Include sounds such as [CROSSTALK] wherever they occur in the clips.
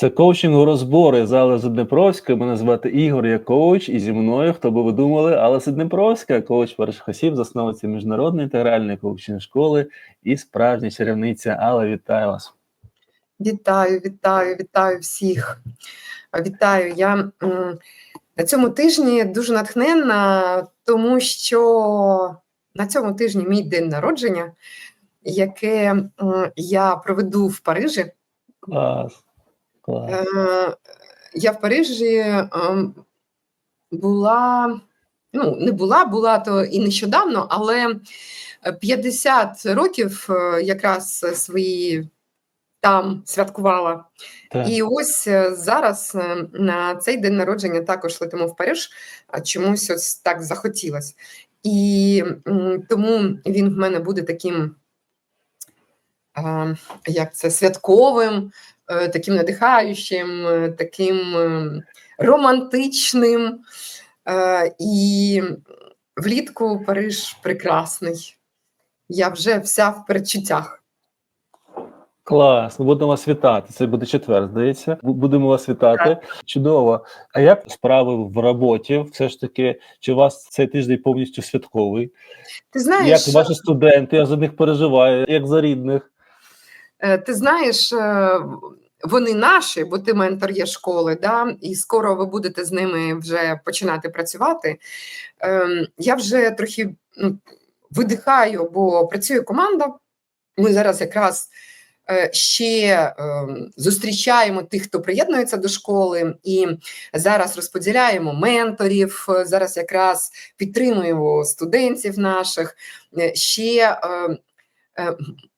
Це коучинг розбори зали Заднепровська. Мене звати Ігор, я коуч, і зі мною, хто би ви думали, Алла Заднепровська, коуч перших осіб, засновниця міжнародної інтегральної коучинг школи і справжня чарівниця. Алла, вітаю вас. Вітаю, вітаю, вітаю всіх. Вітаю. Я на цьому тижні дуже натхненна, тому що на цьому тижні мій день народження, яке я проведу в Парижі. Клас. Е, Я в Парижі ем, була, ну, не була, була то і нещодавно, але 50 років е, якраз свої там святкувала. Так. І ось е, зараз е, на цей день народження також летимо в Париж, а чомусь ось так захотілось. І тому він в мене буде таким, як це, святковим, таким надихаючим, е, таким е, романтичним. Е, І влітку Париж прекрасний. Я вже вся в передчуттях. Клас, будемо вас вітати. Це буде четвер, здається. Будемо вас вітати. Чудово. А як справи в роботі? Все ж таки, чи у вас цей тиждень повністю святковий? Ти знаєш, Як ваші студенти? Я за них переживаю, як за рідних. Е, Ти знаєш, е, вони наші, бо ти ментор є школи, да? і скоро ви будете з ними вже починати працювати. Ем, Я вже трохи ну, видихаю, бо працює команда. Ми зараз якраз е, ще зустрічаємо тих, хто приєднується до школи, і зараз розподіляємо менторів. Зараз якраз підтримуємо студентів наших. Ще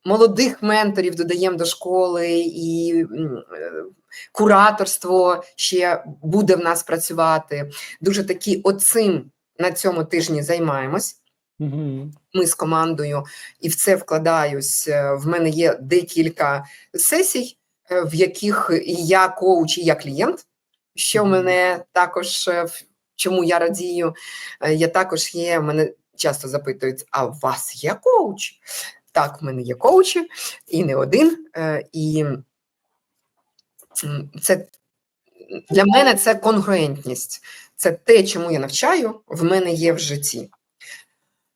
молодих менторів додаємо до школи, і е, кураторство ще буде в нас працювати. Дуже таки оцим на цьому тижні займаємось. Ми з командою, і в це вкладаюсь. Е, В мене є декілька сесій, е, в яких і я коуч, і я клієнт. Що в мене також е, чому я радію. Е, Я також є. Мене часто запитують: а у вас є коуч? Так, в мене є коучі, і не один. е, І це для мене це конгруентність. Це те, чому я навчаю, в мене є в житті.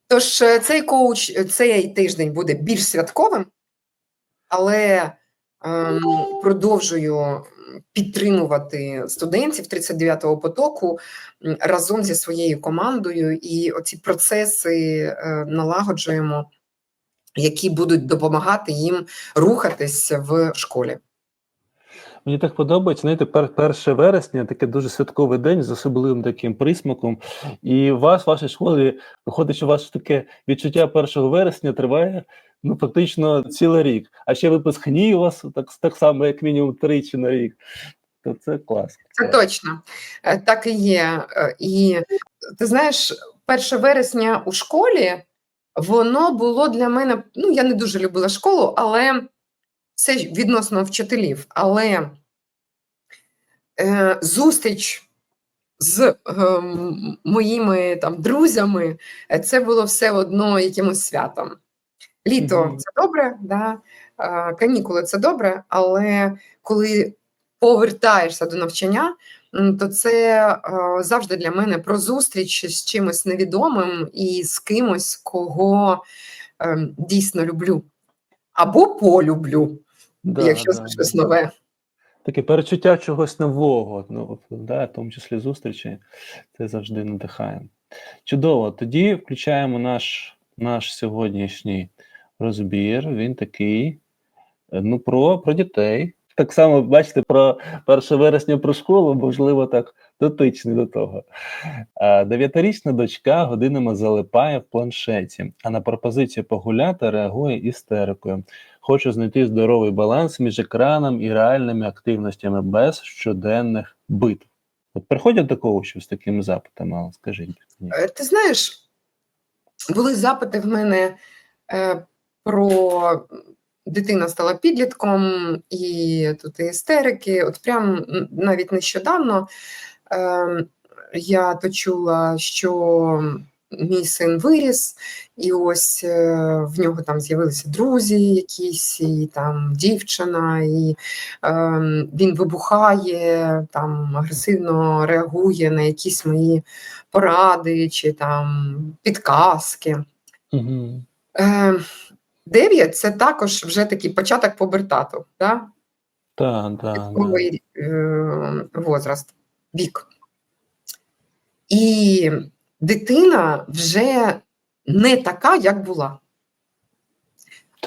Тож е, цей коуч, е, цей тиждень буде більш святковим, але ем, продовжую підтримувати студентів 39-го потоку разом зі своєю командою, і оці процеси е, налагоджуємо, які будуть допомагати їм рухатись в школі. Мені так подобається. Знаєте, пер, 1 вересня таке дуже святковий день з особливим таким присмаком. І у вас, в вашій школі, виходить, що ваше таке відчуття 1 вересня триває ну, фактично цілий рік. А ще випускні у вас так, так само, як мінімум, тричі на рік. То це клас. Це точно Е, так і є. Е, І ти знаєш, 1 вересня у школі воно було для мене. Ну, я не дуже любила школу, але це відносно вчителів. Але е, зустріч з е, моїми там друзями е, це було все одно якимось святом. Літо Мгм. це добре, да? канікули це добре, але коли повертаєшся до навчання, то це е, завжди для мене про зустріч з чимось невідомим і з кимось, кого е, дійсно люблю. Або полюблю, Да, якщо да, щось да. нове. Таке перечуття чогось нового, ну, да, в тому числі зустрічі, це завжди надихає. Чудово. Тоді включаємо наш, наш сьогоднішній розбір. Він такий е, ну, про, про дітей. Так само, бачите, про 1 вересня про школу, можливо, так дотичний до того. Дев'ятирічна дочка годинами залипає в планшеті, а на пропозицію погуляти реагує істерикою. Хочу знайти здоровий баланс між екраном і реальними активностями без щоденних битв. От приходять до коучів з такими запитами, Алла, скажіть. Е, Ти знаєш, були запити в мене е, про дитина стала підлітком, і тут і істерики. От прям навіть нещодавно е, я то чула, що мій син виріс, і ось е, в нього там з'явилися друзі якісь, і там дівчина, і е, він вибухає, там агресивно реагує на якісь мої поради чи там підказки. Угу. Е, Дев'ять це також вже такий початок побертату, да? Так, так. Е, возраст, вік. І дитина вже не така, як була.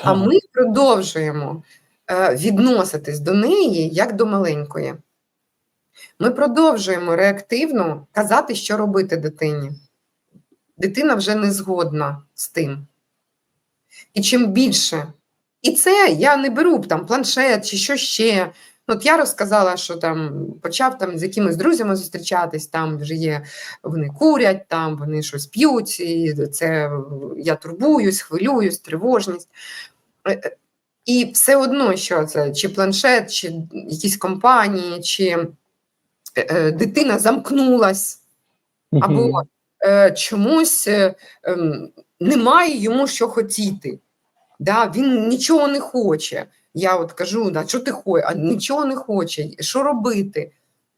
А ми продовжуємо е, відноситись до неї як до маленької. Ми продовжуємо реактивно казати, що робити дитині. Дитина вже не згодна з тим. І чим більше. І це я не беру там планшет чи що ще. Ну, От я розказала, що там почав там з якимись друзями зустрічатись, там вже є, вони курять, там вони щось п'ють, і це я турбуюсь, хвилююсь, тривожність. Е, е, І все одно, що це, чи планшет, чи якісь компанії, чи е, е, дитина замкнулась, або е, чомусь е, ем, немає йому що хотіти. Да? Він нічого не хоче. Я от кажу, да, що ти хочеш, а нічого не хоче, що робити?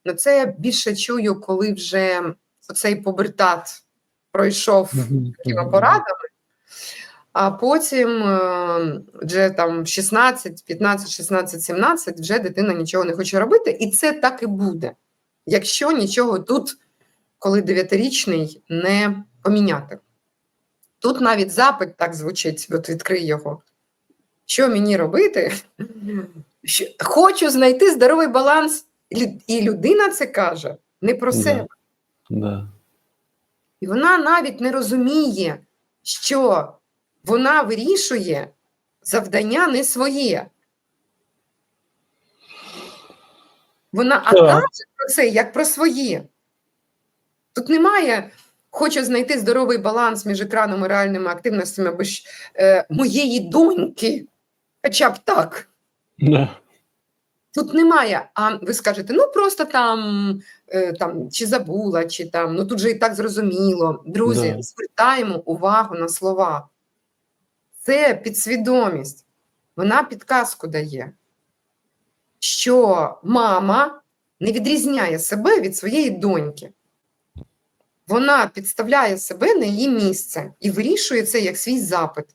Ну, це я більше чую, коли вже цей побертат пройшов такими порадами, а потім е, вже там 16, 15, 16, 17 вже дитина нічого не хоче робити, і це так і буде, якщо нічого тут, коли дев'ятирічний, не поміняти. Тут навіть запит так звучить, от відкрий його. Що мені робити? Хочу знайти здоровий баланс, і людина це каже не про себе. Да. І вона навіть не розуміє, що вона вирішує завдання не своє. Вона каже про це як про своє. Тут немає. Хочу знайти здоровий баланс між екраном і реальними активностями або ж, е, моєї доньки. Хоча б так. Да. Тут немає. А ви скажете, ну просто там, е, там чи забула, чи там, ну тут же і так зрозуміло. Друзі, Да. звертаємо увагу на слова. Це підсвідомість. Вона підказку дає, що мама не відрізняє себе від своєї доньки. Вона підставляє себе на її місце і вирішує це як свій запит.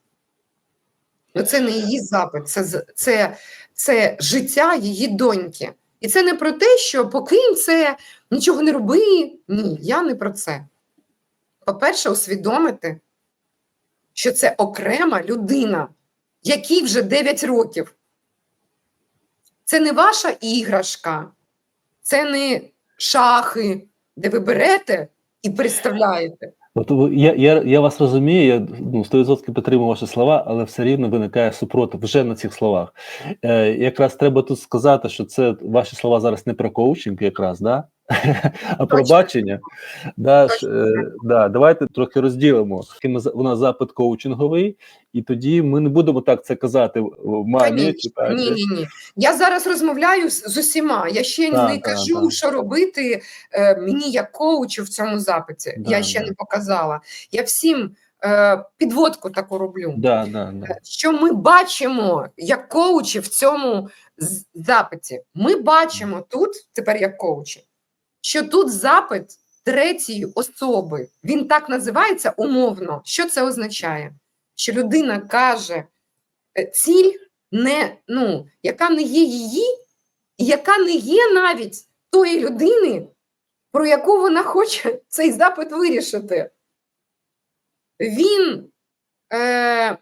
Ну, це не її запит, це, це, це життя її доньки. І це не про те, що покинь це, нічого не роби. Ні, я не про це. По-перше, усвідомити, що це окрема людина, якій вже 9 років. Це не ваша іграшка, це не шахи, де ви берете і представляєте. От я, я, я вас розумію, я ну, 100% підтримую ваші слова, але все рівно виникає супротив вже на цих словах. Е, якраз треба тут сказати, що це ваші слова зараз не про коучинг, якраз, да? А про Точно. бачення. Да, е, да, давайте трохи розділимо. У нас запит коучинговий, і тоді ми не будемо так це казати в мамі. Ні, ні, ні. Я зараз розмовляю з, усіма. Я ще Так, не так, кажу, так. що робити е, мені як коучу в цьому запиті. Да, я ще да. не показала. Я всім е, підводку таку роблю. Да, да, да. Е, Що ми бачимо як коучі в цьому запиті? Ми бачимо тут, тепер як коучі, що тут запит третьої особи. Він так називається умовно. Що це означає? Що людина каже е, ціль, не, ну, яка не є її, і яка не є навіть тої людини, про яку вона хоче [LAUGHS] цей запит вирішити. Він. Е,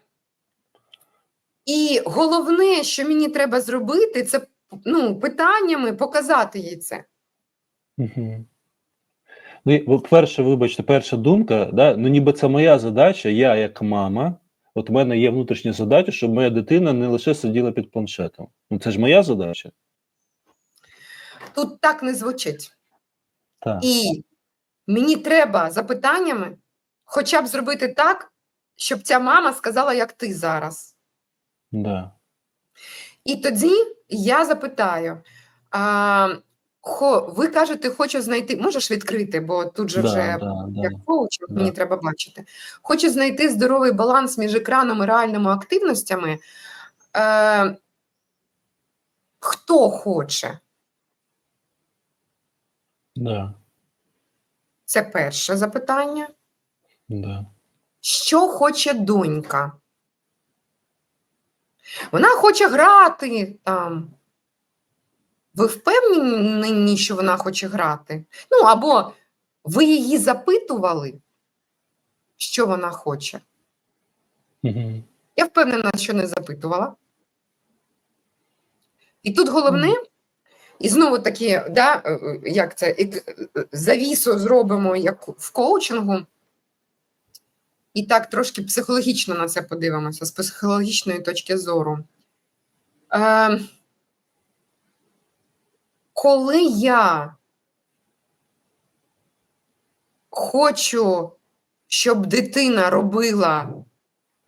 і головне, що мені треба зробити, це ну, питаннями показати їй це. Угу. Ну, перше, вибачте, перша думка, да, ну ніби це моя задача, я як мама, от у мене є внутрішня задача, щоб моя дитина не лише сиділа під планшетом. Ну це ж моя задача. Тут так не звучить. Так. І мені треба запитаннями хоча б зробити так, щоб ця мама сказала, як ти зараз. Да. І тоді я запитаю: а, хо, ви кажете, хочу знайти, можеш відкрити, бо тут же вже Да, да, да. як коучинг, Да. мені треба бачити. Хочу знайти здоровий баланс між екраном і реальними активностями. Е, хто хоче? Да, Це перше запитання. да. Що хоче донька? Вона хоче грати там. Ви впевнені, що вона хоче грати? Ну, або ви її запитували, що вона хоче? Я впевнена, що не запитувала. І тут головне, і знову таки, да, е, е, як це, е, завісу зробимо як в коучингу. І так трошки психологічно на це подивимося, з психологічної точки зору. Е, коли я хочу, щоб дитина робила,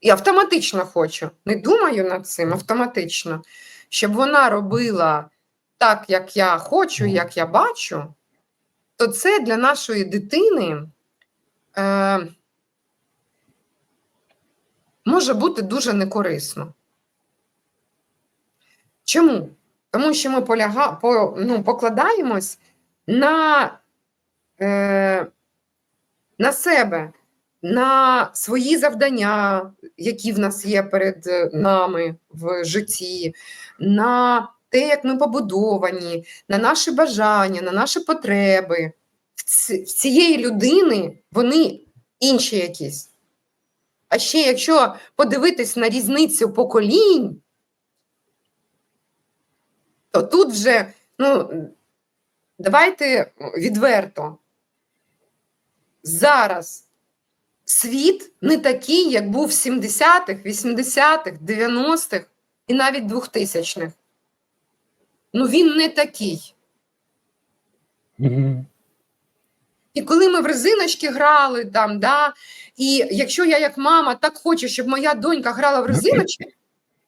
і автоматично хочу, не думаю над цим, автоматично, щоб вона робила так, як я хочу, як я бачу, то це для нашої дитини е, може бути дуже некорисно. Чому? Тому що ми поляга, по, ну, покладаємось на, е, на себе, на свої завдання, які в нас є перед нами в житті, на те, як ми побудовані, на наші бажання, на наші потреби. В цієї людини вони інші якісь. А ще якщо подивитись на різницю поколінь, то тут вже, ну, давайте відверто. Зараз світ не такий, як був в 70-х, 80-х, 90-х і навіть 2000-х. Ну, він не такий. І коли ми в резиночки грали там, да, і якщо я як мама так хочу, щоб моя донька грала в резиночки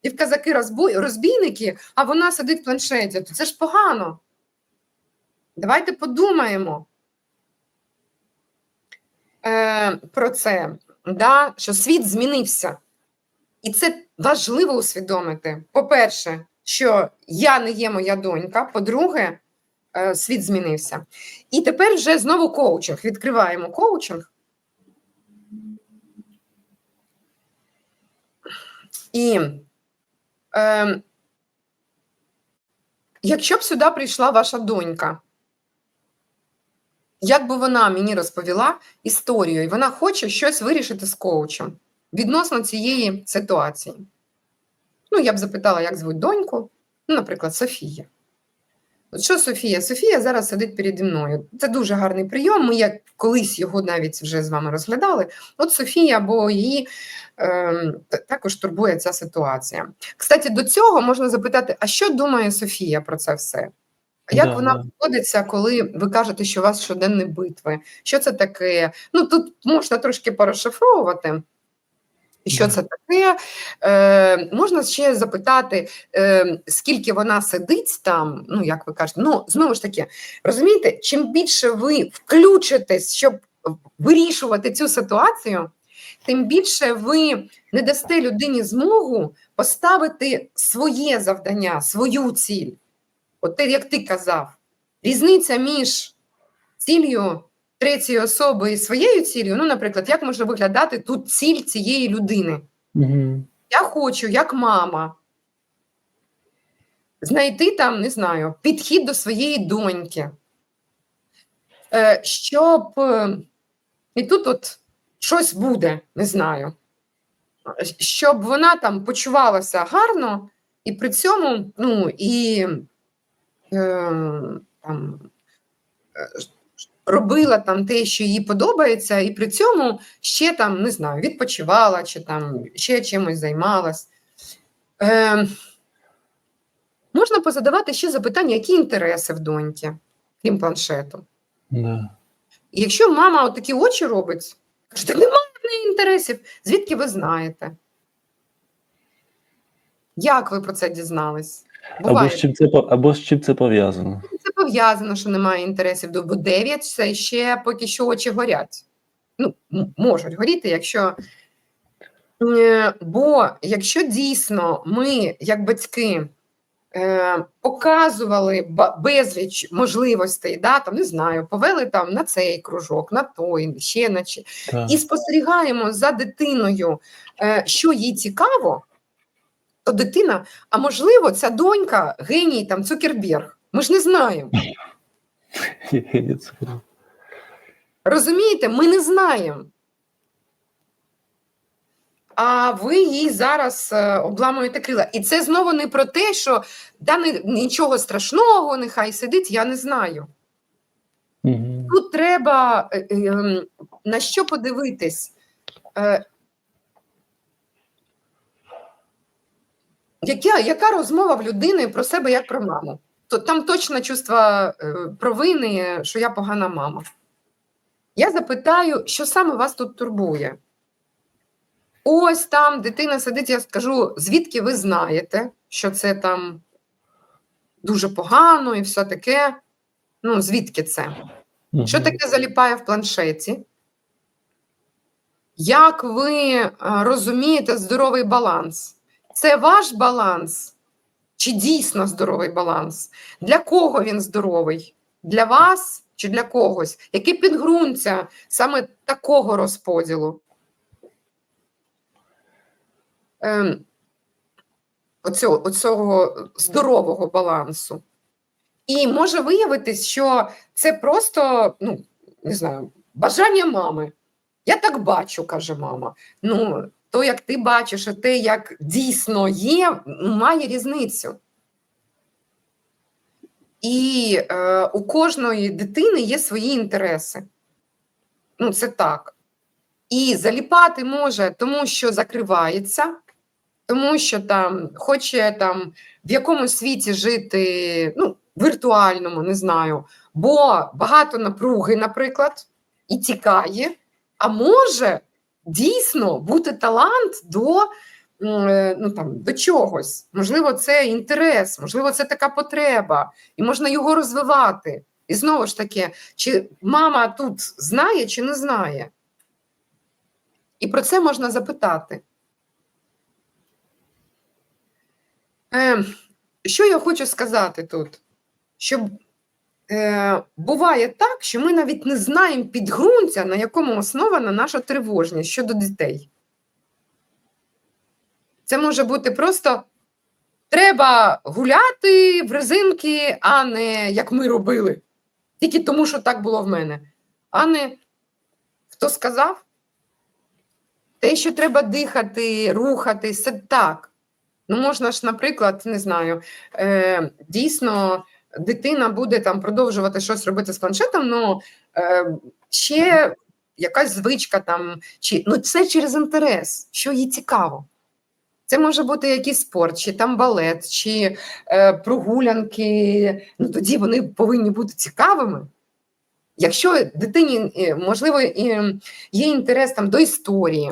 і в казаки розбійники, а вона сидить в планшеті, то це ж погано. Давайте подумаємо е, про це, да, що світ змінився. І це важливо усвідомити. По-перше, що я не є моя донька. По-друге, е, світ змінився. І тепер вже знову коучинг. Відкриваємо коучинг. І е, якщо б сюди прийшла ваша донька, як би вона мені розповіла історію, і вона хоче щось вирішити з коучем відносно цієї ситуації. Ну, я б запитала, як звуть доньку, ну, наприклад, Софія. От що Софія? Софія зараз сидить переді мною. Це дуже гарний прийом. Ми як колись його навіть вже з вами розглядали. От Софія, бо її е, також турбує ця ситуація. Кстати, до цього можна запитати: а що думає Софія про це все? Як Да, вона да. коли ви кажете, що у вас щоденні битви? Що це таке? Ну тут можна трошки порозшифровувати. Що це таке? Е, можна ще запитати, е, скільки вона сидить там, ну як ви кажете, ну знову ж таки, розумієте, чим більше ви включитесь, щоб вирішувати цю ситуацію, тим більше ви не дасте людині змогу поставити своє завдання, свою ціль. От те, як ти казав, різниця між ціллю третьої особи і своєю ціллю, ну, наприклад, як може виглядати тут ціль цієї людини? Мгм. Я хочу, як мама, знайти там, не знаю, підхід до своєї доньки, Е, щоб е, і тут от щось буде, не знаю, щоб вона там почувалася гарно, і при цьому, ну, і е, там, е, робила там те, що їй подобається, і при цьому ще там, не знаю, відпочивала чи там ще чимось займалась. Е, можна позадавати ще запитання, які інтереси в доньки, крім планшету. Да. І якщо мама такі очі робить, каже, так немає в неї інтересів, звідки ви знаєте? Як ви про це дізнались? Або з чим це або з чим це пов'язано? Це нав'язано, що немає інтересів, бо 9 це ще поки що очі горять. Ну, можуть горіти, якщо. Е, Бо якщо дійсно ми, як батьки, е, показували безліч можливостей, да, там, не знаю, повели там на цей кружок, на той, ще на чи, і спостерігаємо за дитиною, е, що їй цікаво, то дитина, а можливо, ця донька геній там Цукерберг. Ми ж не знаємо. Розумієте, ми не знаємо. А ви їй зараз е, обламуєте крила. І це знову не про те, що да, нічого страшного, нехай сидить, я не знаю. Мгм. Тут треба е, е, ем, на що подивитись. Яка, яка розмова в людини про себе як про маму? То там точно чувство е, провини, що я погана мама. Я запитаю, що саме вас тут турбує? Ось там дитина сидить, я скажу, звідки ви знаєте, що це там дуже погано і все таке. Ну, звідки це? Що таке заліпає в планшеті? Як ви е, розумієте здоровий баланс? Це ваш баланс? Чи дійсно здоровий баланс? Для кого він здоровий? Для вас чи для когось? Яке підґрунтя саме такого розподілу? Ем, оцього, оцього здорового балансу. І може виявитись, що це просто, ну, не знаю, бажання мами. Я так бачу, каже мама. Ну, то, як ти бачиш, і те, як дійсно є, має різницю. І е, у кожної дитини є свої інтереси. Ну, це так. І заліпати може, тому що закривається, тому що там хоче там в якомусь світі жити, ну, віртуальному, не знаю, бо багато напруги, наприклад, і тікає, а може дійсно бути талант до, е, ну, там, до чогось. Можливо, це інтерес, можливо, це така потреба, і можна його розвивати. І знову ж таки, чи мама тут знає, чи не знає? І про це можна запитати. Е, що я хочу сказати тут? Що е, буває так, що ми навіть не знаємо підґрунтя, на якому основана наша тривожність щодо дітей. Це може бути просто треба гуляти в резинки, а не як ми робили. Тільки тому, що так було в мене. А не хто сказав? Те, що треба дихати, рухатись, це так. Ну, можна ж, наприклад, не знаю, е, дійсно дитина буде там продовжувати щось робити з планшетом, ну е, ще якась звичка там, чи ну це через інтерес, що їй цікаво. Це може бути якийсь спорт, чи там балет, чи е, прогулянки. Ну тоді вони повинні бути цікавими. Якщо дитині, е, можливо, є інтерес там до історії,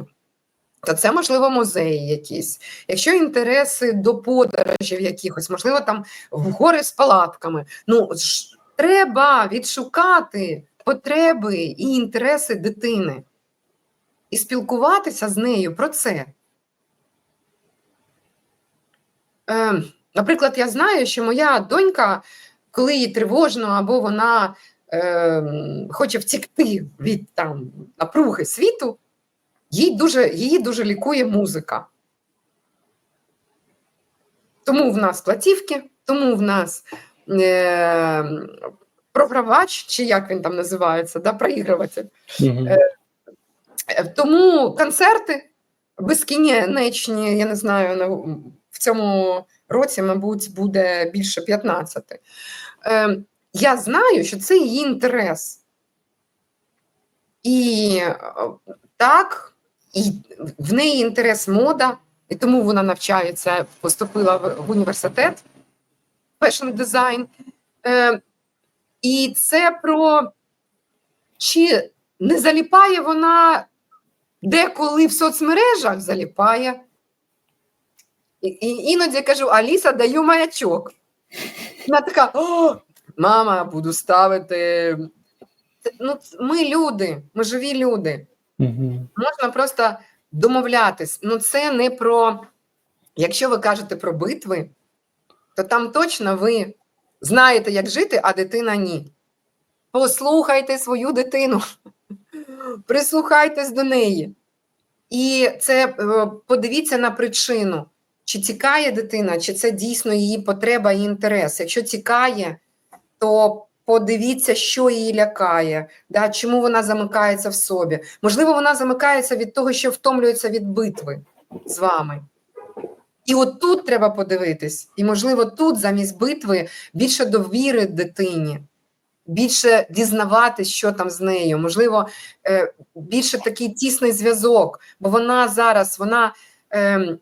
то це, можливо, музеї якісь. Якщо інтереси до подорожів якихось, можливо, там в гори з палатками. Ну, ж треба відшукати потреби і інтереси дитини і спілкуватися з нею про це. Е, наприклад, я знаю, що моя донька, коли їй тривожно, або вона е, хоче втікти від там, напруги світу, їй дуже, її дуже лікує музика. Тому в нас платівки, тому в нас е, програвач, чи як він там називається, да, проігруватель. Е, Тому концерти безкінечні, я не знаю, в цьому році, мабуть, буде більше 15. Е, Я знаю, що це її інтерес. І е, так, і в неї інтерес мода, і тому вона навчається, поступила в університет фешн дизайн. І це про чи не заліпає вона деколи в соцмережах заліпає. І, іноді кажу: Аліса, даю маячок. Вона така: О, мама, буду ставити. Ну, ми люди, ми живі люди. Угу. Можна просто домовлятись. Ну, це не про. Якщо ви кажете про битви, то там точно ви знаєте, як жити, а дитина ні. Послухайте свою дитину, прислухайтесь до неї. І це е, подивіться на причину, чи тікає дитина, чи це дійсно її потреба і інтерес. Якщо тікає, то подивіться, що її лякає, да, чому вона замикається в собі. Можливо, вона замикається від того, що втомлюється від битви з вами. І от тут треба подивитись, і, можливо, тут замість битви більше довіри дитині, більше дізнаватись, що там з нею, можливо, е, більше такий тісний зв'язок, бо вона зараз, вона ем,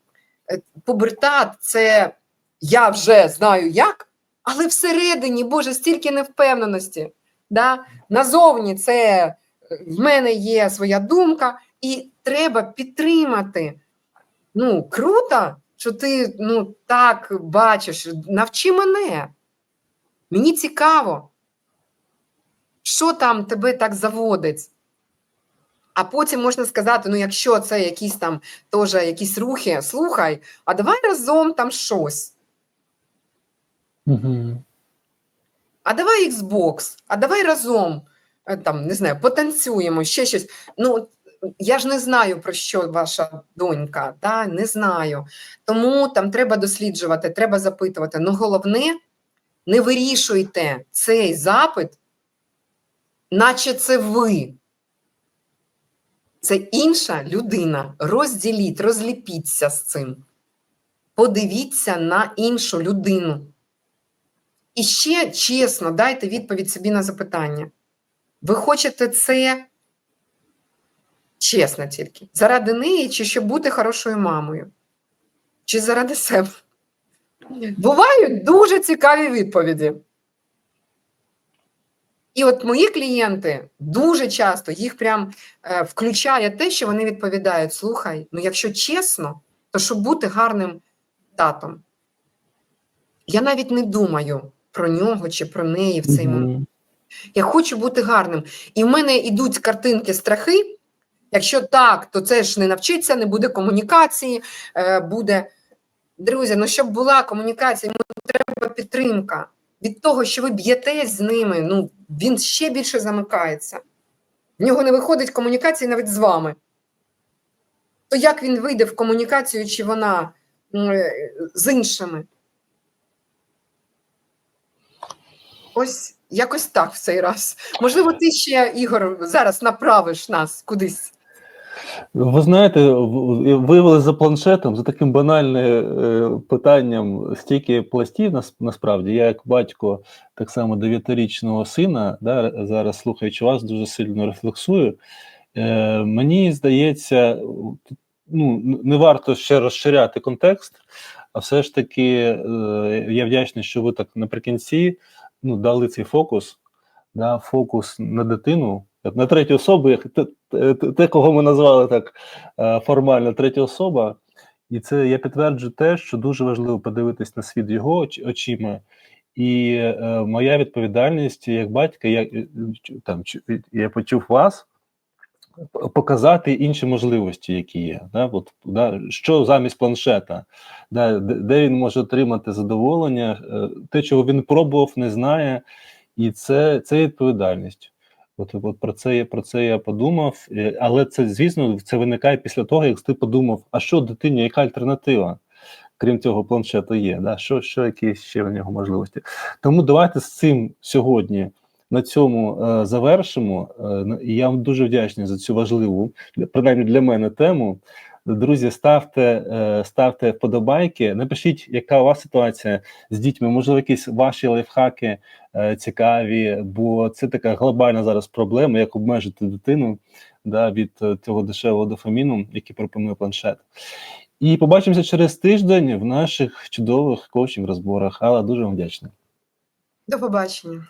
е, це я вже знаю як, але всередині, Боже, стільки невпевненості. Да? Назовні це е, в мене є своя думка, і треба підтримати. Ну, круто, що ти ну, так бачиш. Навчи мене. Мені цікаво, що там тебе так заводить. А потім можна сказати: ну, якщо це якісь там теж якісь рухи, слухай, а давай разом там щось. Угу. А давай Xbox, а давай разом е, там, не знаю, потанцюємо, ще щось. Ну, я ж не знаю, про що ваша донька, да? не знаю. Тому там треба досліджувати, треба запитувати. Ну, головне, не вирішуйте цей запит, наче це ви. Це інша людина. Розділіть, розліпіться з цим. Подивіться на іншу людину. І ще чесно дайте відповідь собі на запитання. Ви хочете це чесно тільки, заради неї, чи щоб бути хорошою мамою? Чи заради себе? Бувають дуже цікаві відповіді. І от мої клієнти дуже часто їх прям е, включає те, що вони відповідають: слухай, ну якщо чесно, то щоб бути гарним татом, я навіть не думаю про нього чи про неї в цей момент. Я хочу бути гарним. І в мене йдуть картинки, страхи. Якщо так, то це ж не навчиться, не буде комунікації, е, буде. Друзі, ну щоб була комунікація, йому треба підтримка. Від того, що ви б'єтесь з ними, ну він ще більше замикається. В нього не виходить комунікації навіть з вами. То як він вийде в комунікацію, чи вона е, з іншими? Ось якось так в цей раз. Можливо, ти ще, Ігор, зараз направиш нас кудись. Ви знаєте, виявили за планшетом, за таким банальним е, питанням стільки пластів насправді. Я, як батько так само дев'ятирічного сина, да, зараз слухаючи вас, дуже сильно рефлексую. Е, мені здається, ну, не варто ще розширяти контекст, а все ж таки е, я вдячний, що ви так наприкінці ну, дали цей фокус, да, фокус на дитину, на третю особу, як те, кого ми назвали так е, формально третя особа. І це я підтверджую те, що дуже важливо подивитись на світ його оч- очима. І е, моя відповідальність як батька, я е, там я почув вас показати інші можливості, які є. Да? От, да? Що замість планшета, да? де, він може отримати задоволення, е, те, чого він пробував, не знає, і це, це відповідальність. От, от про це я про це я подумав, е, але це звісно це виникає після того, як ти подумав, а що дитині, яка альтернатива, крім цього планшету є, да? що, що якісь ще в нього можливості. Тому давайте з цим сьогодні на цьому е, завершимо. Е, і я вам дуже вдячний за цю важливу, принаймні для мене, тему. Друзі, ставте, е, ставте вподобайки, напишіть, яка у вас ситуація з дітьми, можливо, якісь ваші лайфхаки цікаві, бо це така глобальна зараз проблема, як обмежити дитину да, від цього дешевого дофаміну, який пропонує планшет. І побачимося через тиждень в наших чудових коучинг розборах. Але дуже вам вдячний. До побачення.